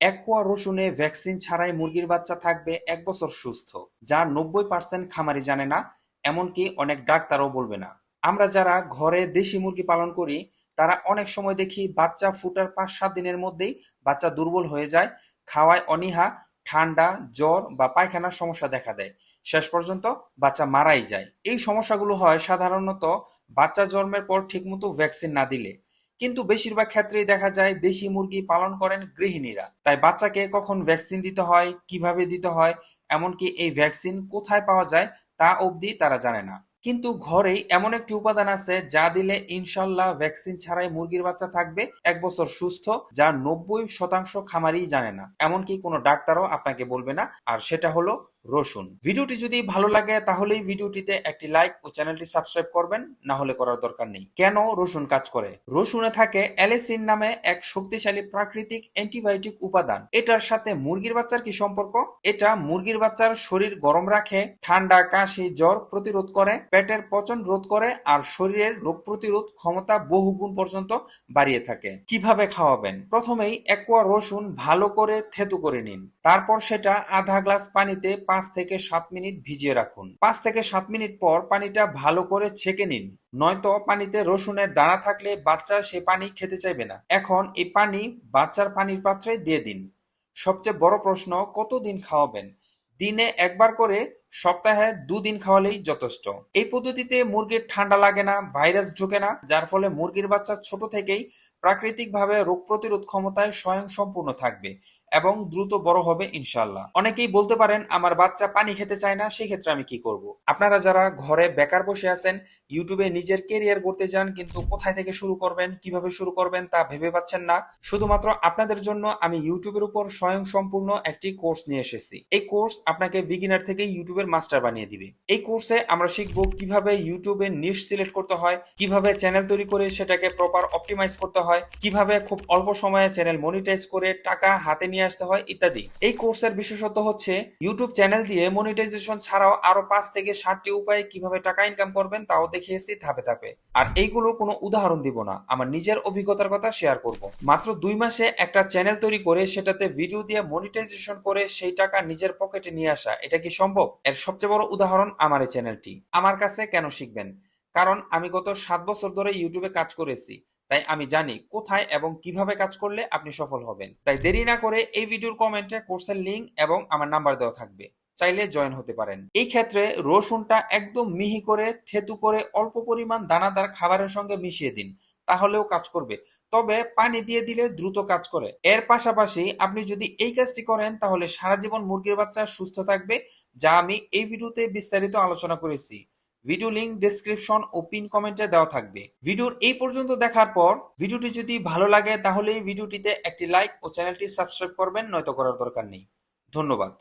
Aqua রসুনে vaccine ছাড়াই মুরগির বাচ্চা থাকবে এক বছর সুস্থ, যা নব্বই পার্সেন্ট খামারি জানে না, এমনকি অনেক ডাক্তারও বলবে না। আমরা যারা ঘরে দেশি মুরগি পালন করি, তারা অনেক সময় দেখি বাচ্চা ফুটার পাঁচ সাত দিনের মধ্যেই বাচ্চা দুর্বল হয়ে যায়, খাওয়ায় অনীহা, ঠান্ডা, জ্বর বা পায়খানার সমস্যা দেখা দেয়। শেষ পর্যন্ত বাচ্চা মারাই যায়। এই সমস্যাগুলো হয় সাধারণত বাচ্চা জন্মের পর ঠিকমতো ভ্যাকসিন না দিলে। কিন্তু বেশিরভাগ ক্ষেত্রেই দেখা যায় দেশি মুরগি পালন করেন গৃহিণীরা। তাই বাচ্চাকে কখন ভ্যাকসিন দিতে হয়, কীভাবে দিতে হয়, এমনকি এই ভ্যাকসিন কোথায় পাওয়া যায় তা অবধি তারা জানে না। কিন্তু ঘরেই এমন একটি উপাদান আছে যা দিলে ইনশাল্লাহ ভ্যাকসিন ছাড়াই মুরগির বাচ্চা থাকবে এক বছর সুস্থ, যা নব্বই শতাংশ খামারই জানে না। এমনকি কোনো ডাক্তারও আপনাকে বলবে না। আর সেটা হলো রসুন। ভিডিওটি যদি ভালো লাগে তাহলেই ভিডিওটিতে একটি লাইক ও চ্যানেলটি সাবস্ক্রাইব করবেন, না হলে করার দরকার নেই। কেন রসুন কাজ করে? রসুনে থাকে অ্যালেসিন নামে এক শক্তিশালী প্রাকৃতিক অ্যান্টিবায়োটিক উপাদান। এটার সাথে মুরগির বাচ্চার কি সম্পর্ক? এটা মুরগির বাচ্চার শরীর গরম রাখে, ঠান্ডা, কাশি, জ্বর প্রতিরোধ করে, পেটের পচন রোধ করে আর শরীরের রোগ প্রতিরোধ ক্ষমতা বহুগুণ পর্যন্ত বাড়িয়ে থাকে। কীভাবে খাওয়াবেন? প্রথমেই একোয়া রসুন ভালো করে থেতু করে নিন। তারপর সেটা আধা গ্লাস পানিতে পাঁচ থেকে সাত মিনিট ভিজিয়ে রাখুন। পাঁচ থেকে সাত মিনিট পর পানিটা ভালো করে ছেঁকে নিন। নয়তো পানিতে রসুনের দানা থাকলে বাচ্চা সে পানি খেতে চাইবে না। এখন এই পানি বাচ্চার পানির পাত্রে দিয়ে দিন। সবচেয়ে বড় প্রশ্ন, কতদিন খাওয়াবেন? দিনে একবার করে সপ্তাহে দুদিন খাওয়ালেই যথেষ্ট। এই পদ্ধতিতে মুরগির ঠান্ডা লাগে না, ভাইরাস ঢোকে না, যার ফলে মুরগির বাচ্চা ছোট থেকেই প্রাকৃতিকভাবে রোগ প্রতিরোধ ক্ষমতায় স্বয়ং সম্পূর্ণ থাকবে। এবং দ্রুত বড় হবে ইনশাল্লাহ অনেকেই বলতে পারেন, আমার বাচ্চা পানি খেতে চায় না, সেক্ষেত্রে আমি কি করব? আপনারা যারা ঘরে বেকার বসে আছেন ইউটিউবে নিজের কেরিয়ার করতে চান কিন্তু কোথায় থেকে শুরু করবেন, কীভাবে শুরু করবেন তা ভেবে পাচ্ছেন না। শুধুমাত্র আপনাদের জন্য আমি ইউটিউবের উপর স্বয়ং সম্পূর্ণ একটি কোর্স নিয়ে এসেছি। এই কোর্স আপনাকে বিগিনার থেকে ইউটিউবের মাস্টার বানিয়ে দিবে। এই কোর্সে আমরা শিখব কীভাবে ইউটিউবে নিশ সিলেক্ট করতে হয়, কীভাবে চ্যানেল তৈরি করে সেটাকে প্রপার অপটিমাইজ করতে হয়, কীভাবে খুব অল্প সময়ে চ্যানেল মনিটাইজ করে টাকা হাতে নিয়ে আসতে হয়, ইত্যাদি। এই কোর্সের বিশেষত্ব হচ্ছে ইউটিউব চ্যানেল দিয়ে মনিটাইজেশন ছাড়াও আরও পাঁচ থেকে ষাটটি উপায়ে কীভাবে টাকা ইনকাম করবেন তাও দেখিয়েছি ধাপে ধাপে। আর এইগুলো কোনো উদাহরণ দিব না, আমার নিজের অভিজ্ঞতার কথা শেয়ার করব। মাত্র দুই মাসে একটা চ্যানেল তৈরি করে সেটাতে ভিডিও দিয়ে মনিটাইজেশন করে সেই টাকা নিজের পকেটে নিয়ে আসা, এটা কি সম্ভব? এর সবচেয়ে বড় উদাহরণ আমার এই চ্যানেলটি আমার কাছে কেন শিখবেন? কারণ আমি গত সাত বছর ধরে ইউটিউবে কাজ করেছি। তাই আমি জানি কোথায় এবং কীভাবে কাজ করলে আপনি সফল হবেন। তাই দেরি না করে এই ভিডিওর কমেন্টে কোর্সের লিঙ্ক এবং আমার নাম্বার দেওয়া থাকবে। চাইলে জয়েন হতে পারেন। এই ক্ষেত্রে রসুনটা একদম মিহি করে, থেতু করে অল্প পরিমাণ দানাদার খাবারের সঙ্গে মিশিয়ে দিন। তাহলেও কাজ করবে। তবে পানি দিয়ে দিলে দ্রুত কাজ করে। এর পাশাপাশি আপনি যদি এই কাজটি করেন, তাহলে সারা জীবন মুরগির বাচ্চা সুস্থ থাকবে, যা আমি এই ভিডিওতে বিস্তারিত আলোচনা করেছি। ভিডিও লিঙ্ক ডেসক্রিপশন ও পিন কমেন্টে দেওয়া থাকবে। ভিডিওর এই পর্যন্ত দেখার পর ভিডিওটি যদি ভালো লাগে তাহলে ভিডিওটিতে একটি লাইক ও চ্যানেলটি সাবস্ক্রাইব করবেন, নয়তো করার দরকার নেই। ধন্যবাদ।